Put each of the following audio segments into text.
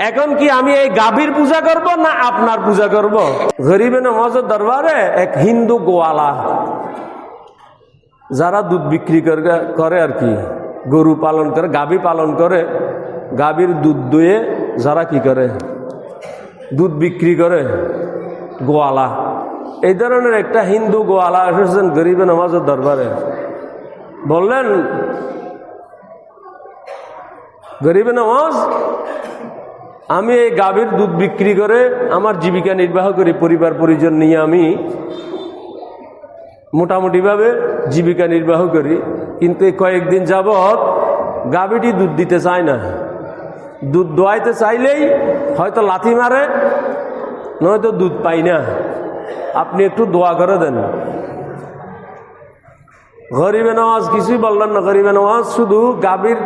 এখন কি আমি এই গাভীর পূজা করব না আপনার পূজা করব? গরিবে নওয়াজের দরবারে এক হিন্দু গোয়ালা। যারা দুধ বিক্রি করে- আর কি, গরু পালন করে, গাভী পালন করে, গাভীর দুধ দুয়ে যারা কি করে? দুধ বিক্রি করে, গোয়ালা। এই ধরনের একটা হিন্দু গোয়ালা এসেছেন গরিবে নওয়াজের দরবারে। বললেন, গরিবে নওয়াজ আমি এই গাভীর দুধ বিক্রি করে আমার জীবিকা নির্বাহ করি, পরিবার পরিজন নিয়ে আমি মোটামুটিভাবে জীবিকা নির্বাহ করি। কিন্তু কয়েকদিন যাবৎ গাভীটি দুধ দিতে চায় না। দুধ দোয়াইতে চাইলেই হয়তো লাথি মারে, নয়তো দুধ পাই না। আপনি একটু দোয়া করে দেন। গরিবে নওয়াজ কিছুই বললেন না। গরিবে নওয়াজ শুধু গাভীর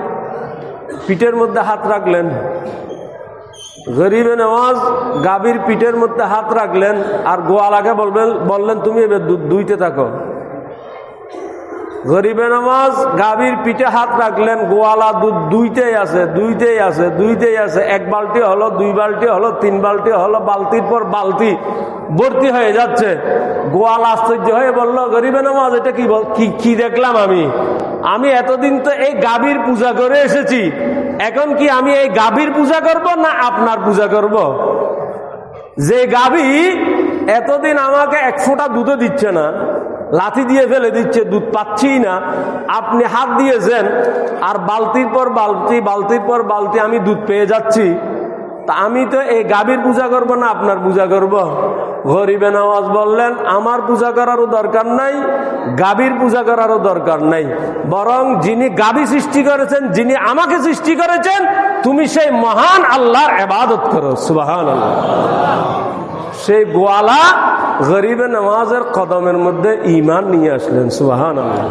পিঠের মধ্যে হাত রাখলেন। গরিবে নওয়াজ গাভীর পিঠের মধ্যে হাত রাখলেন আর গোয়ালাকে বলবেন, বললেন, তুমি এবার দুইতে থাকো। গরিবে নামাজ, গাভীর পিঠে হাত রাখলেন, গোয়ালা দুধ দুইতেই আছে দুইতেই আছে দুইতেই আছে। এক বালতি হলো, দুই বালতি হলো, তিন বালতি হলো, বালতির পর বালতি ভর্তি হয়ে যাচ্ছে। গোয়াল আশ্চর্য হয়ে বলল, গরিবে নামাজ, এটা কি কি দেখলাম আমি? আমি এতদিন তো এই গাভীর পূজা করে এসেছি। এখন কি আমি এই গাভীর পূজা করব না আপনার পূজা করব? যে গাভী এতদিন আমাকে এক ফোঁটা দুধও দিচ্ছে না, লাথি দিয়ে ফেলে দিচ্ছে, দুধ পাচ্ছি না। আপনি হাত দিয়েছেন, আর বালতির পর বালতি, বালতির পর বালতি আমি দুধ পেয়ে যাচ্ছি। তা আমি তো এই গাভীর পূজা করব না আপনার পূজা করব? গরিবে নওয়াজ বললেন, আমার পূজা করারও দরকার নাই, গাভীর পূজা করারও দরকার নাই। বরং যিনি গাভী সৃষ্টি করেছেন, যিনি আমাকে সৃষ্টি করেছেন, তুমি সেই মহান আল্লাহর এবাদত করো সুবাহান আল্লাহ সেই গোয়ালা গরিবে নওয়াজের কদমের মধ্যে ইমান নিয়ে আসলেন সুবাহান আল্লাহ